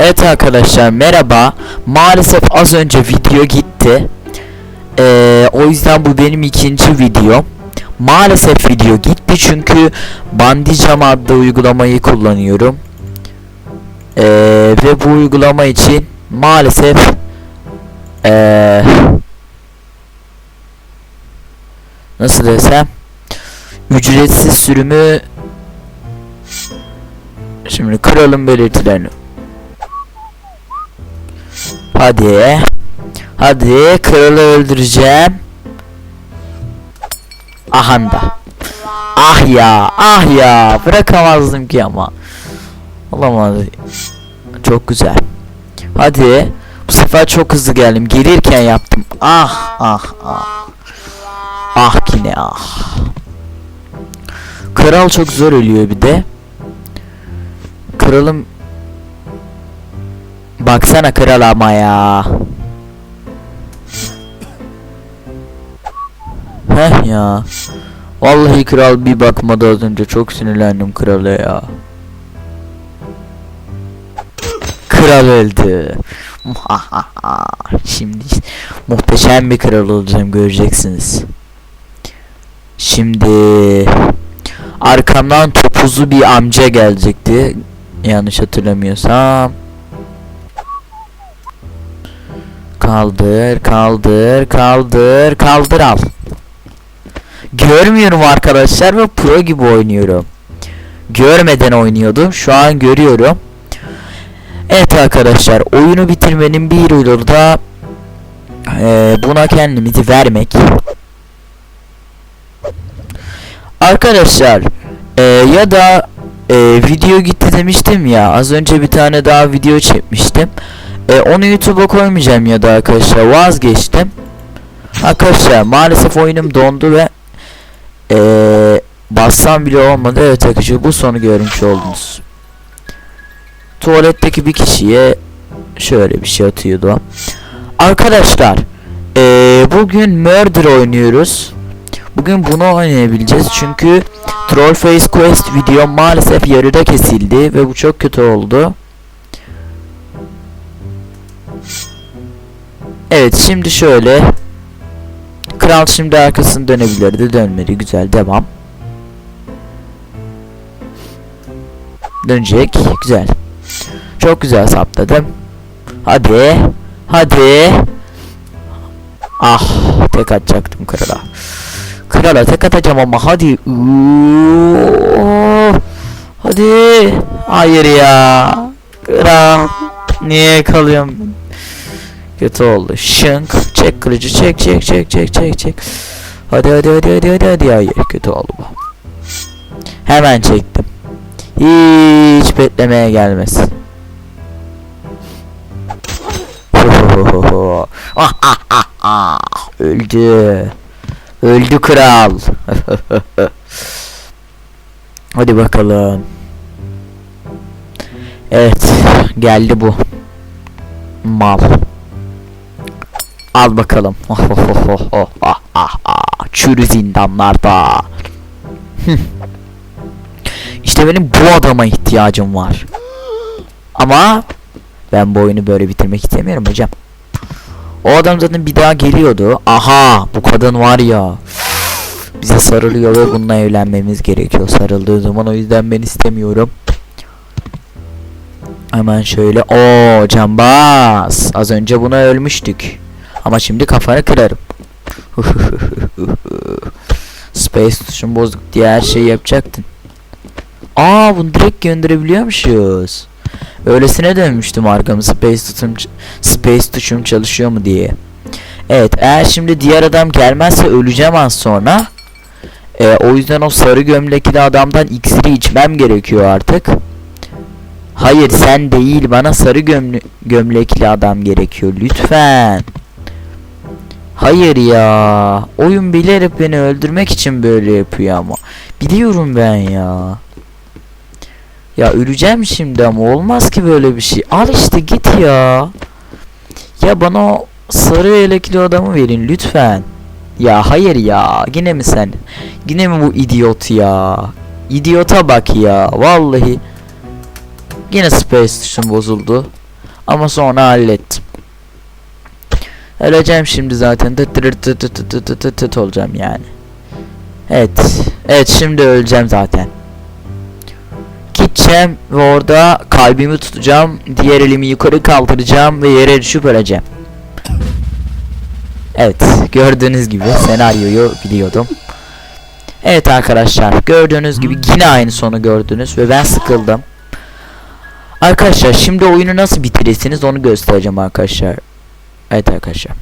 Evet arkadaşlar merhaba. Maalesef az önce video gitti. Ee, o yüzden bu benim ikinci videom. Maalesef video gitti çünkü Bandicam adlı uygulamayı kullanıyorum. Ee, ve bu uygulama için maalesef ee, nasıl desem ücretsiz sürümü şimdi kralın belirtilerini Hadi. Hadi kralı öldüreceğim. Ahanda. Ah ya, ah ya. Bırakamazdım ki ama. Olamadı. Çok güzel. Hadi. Bu sefer çok hızlı geldim. Gelirken yaptım. Ah, ah, ah. Ah yine ah. Kral çok zor ölüyor bir de. Kralım Baksana kral ama ya. Heh ya. Vallahi kral bir bakmadı az önce çok sinirlendim krala ya. Kral öldü. Şimdi muhteşem bir kral olacağım göreceksiniz. Şimdi arkamdan topuzlu bir amca gelecekti. Yanlış hatırlamıyorsam. Kaldır, kaldır, kaldır, kaldır al. Görmüyorum arkadaşlar ve pro gibi oynuyorum. Görmeden oynuyordum. Şu an görüyorum. Evet arkadaşlar oyunu bitirmenin bir yolu da eee, buna kendimizi vermek. Arkadaşlar eee, ya da eee, video gitti demiştim ya az önce bir tane daha video çekmiştim. E, onu YouTube'a koymayacağım ya da arkadaşlar vazgeçtim. Arkadaşlar maalesef oyunum dondu ve e, bassam bile olmadı. Evet arkadaşlar bu sonu görmüş oldunuz. Tuvaletteki bir kişiye şöyle bir şey atıyordu. Arkadaşlar e, bugün Murder oynuyoruz. Bugün bunu oynayabileceğiz çünkü Trollface Quest video maalesef yarıda kesildi ve bu çok kötü oldu. Evet şimdi şöyle. Kral şimdi arkasını dönebilirdi. Dönmedi güzel devam. Dönecek güzel. Çok güzel sapladım Hadi Hadi. Ah tek atacaktım krala. Krala tek atacağım ama hadi. Oo, Hadi. Hayır ya. Kral Niye kalıyorum Kötü oldu. Şınk. Çek kılıcı. Çek çek çek çek çek çek. Hadi hadi hadi hadi hadi hadi. Hayır kötü oldu bu. Hemen çektim. Hiç beklemeye gelmez. Öldü. Öldü kral. Hadi bakalım. Evet. Geldi bu. Mal. Al bakalım. Çürü zindanlarda. işte benim bu adama ihtiyacım var. Ama ben bu oyunu böyle bitirmek istemiyorum hocam. O adam zaten bir daha geliyordu. Aha bu kadın var ya. Bize sarılıyor ve bununla evlenmemiz gerekiyor. Sarıldığı zaman o yüzden ben istemiyorum. Hemen şöyle. o cambaz. Az önce buna ölmüştük. Ama şimdi kafanı kırarım. Space tuşun bozuk diye her şeyi yapacaktın. Aa bunu direkt gönderebiliyormuşuz. Öylesine dönmüştüm arkamı Space tuşum Space tuşum çalışıyor mu diye. Evet eğer şimdi diğer adam gelmezse öleceğim az sonra. Ee, o yüzden o sarı gömlekli adamdan iksiri içmem gerekiyor artık. Hayır sen değil bana sarı gömle gömlekli adam gerekiyor lütfen. Hayır ya. Oyun bilerek beni öldürmek için böyle yapıyor ama. Biliyorum ben ya. Ya öleceğim şimdi ama olmaz ki böyle bir şey. Al işte git ya. Ya bana o sarı elekli adamı verin lütfen. Ya hayır ya. Yine mi sen? Yine mi bu idiot ya? İdiota bak ya. Vallahi. Yine space tuşum bozuldu. Ama sonra hallettim. Öleceğim şimdi zaten. Tıt tıt tıt tıt tıt tıt tıt olacağım yani. Evet. Evet şimdi öleceğim zaten. Gideceğim ve orada kalbimi tutacağım. Diğer elimi yukarı kaldıracağım ve yere düşüp öleceğim. Evet gördüğünüz gibi senaryoyu biliyordum. Evet arkadaşlar gördüğünüz gibi yine aynı sonu gördünüz ve ben sıkıldım. Arkadaşlar şimdi oyunu nasıl bitirirsiniz onu göstereceğim arkadaşlar. Evet arkadaşlar.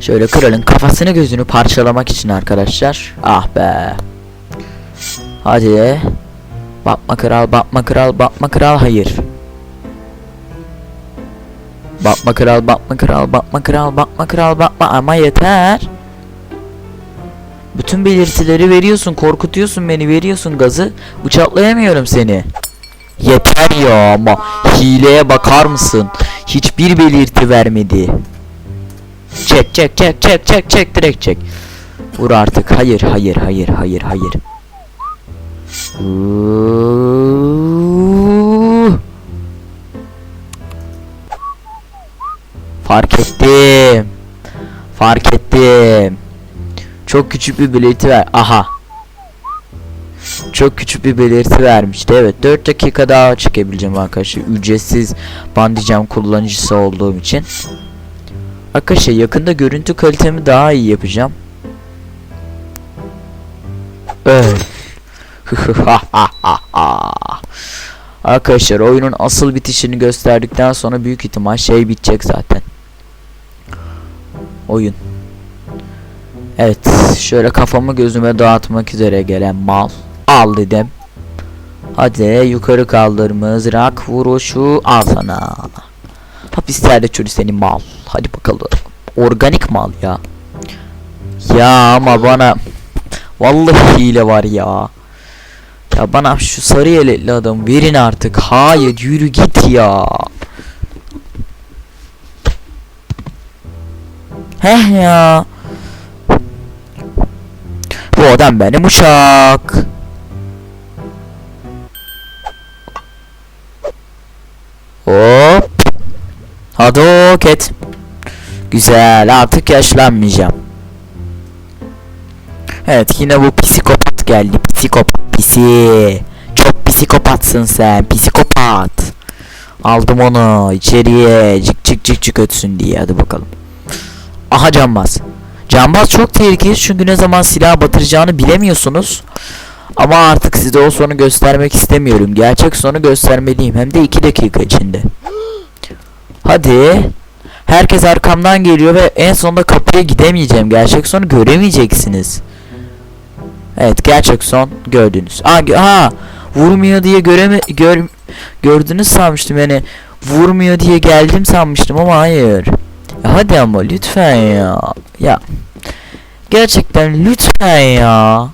Şöyle kralın kafasını gözünü parçalamak için arkadaşlar. Ah be. Hadi. Bakma kral, bakma kral, bakma kral hayır. Bakma kral, bakma kral, bakma kral, bakma kral, bakma ama yeter. Bütün belirtileri veriyorsun, korkutuyorsun beni, veriyorsun gazı. Bıçaklayamıyorum seni. Yeter ya ama hileye bakar mısın? Hiçbir belirti vermedi. Çek çek çek çek çek çek direkt çek. Vur artık. Hayır hayır hayır hayır hayır. Fark ettim. Fark ettim. Çok küçük bir belirti ver. Aha. Çok küçük bir belirti vermişti. Evet 4 dakika daha çekebileceğim arkadaşlar. Ücretsiz bandicam kullanıcısı olduğum için. Arkadaşlar yakında görüntü kalitemi daha iyi yapacağım. Evet. Arkadaşlar oyunun asıl bitişini gösterdikten sonra büyük ihtimal şey bitecek zaten. Oyun. Evet, şöyle kafamı gözüme dağıtmak üzere gelen mal. Al dedim. Hadi yukarı kaldır mızrak vuruşu al sana. Hapislerde çürü seni mal. Hadi bakalım. Organik mal ya. Ya ama bana vallahi hile var ya. Ya bana şu sarı yelekli adam verin artık. Hayır yürü git ya. Heh ya. Bu adam benim uşak. Hop. Hadi oket. Güzel artık yaşlanmayacağım. Evet yine bu psikopat geldi. Psikopat pisi. Çok psikopatsın sen. Psikopat. Aldım onu içeriye. Cık cık cık cık ötsün diye. Hadi bakalım. Aha cambaz. Cambaz çok tehlikeli çünkü ne zaman silah batıracağını bilemiyorsunuz. Ama artık size o sonu göstermek istemiyorum. Gerçek sonu göstermeliyim. Hem de 2 dakika içinde. Hadi. Herkes arkamdan geliyor ve en sonunda kapıya gidemeyeceğim. Gerçek sonu göremeyeceksiniz. Evet gerçek son gördünüz. Aa, aa vurmuyor diye göreme gör gördünüz sanmıştım yani vurmuyor diye geldim sanmıştım ama hayır. Ya hadi ama lütfen ya. Ya gerçekten lütfen ya.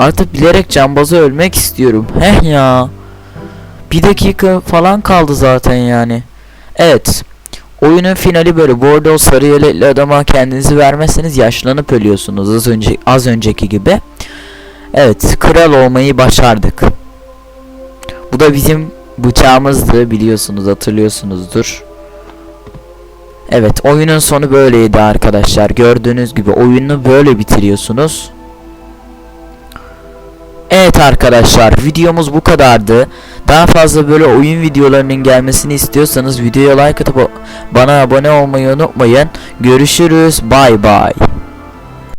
Artık bilerek cambazı ölmek istiyorum. Heh ya. Bir dakika falan kaldı zaten yani. Evet. Oyunun finali böyle. Bu arada o sarı yelekli adama kendinizi vermezseniz yaşlanıp ölüyorsunuz az önce az önceki gibi. Evet, kral olmayı başardık. Bu da bizim bıçağımızdı biliyorsunuz, hatırlıyorsunuzdur. Evet, oyunun sonu böyleydi arkadaşlar. Gördüğünüz gibi oyunu böyle bitiriyorsunuz. Evet arkadaşlar videomuz bu kadardı. Daha fazla böyle oyun videolarının gelmesini istiyorsanız videoya like atıp bana abone olmayı unutmayın. Görüşürüz. Bay bay.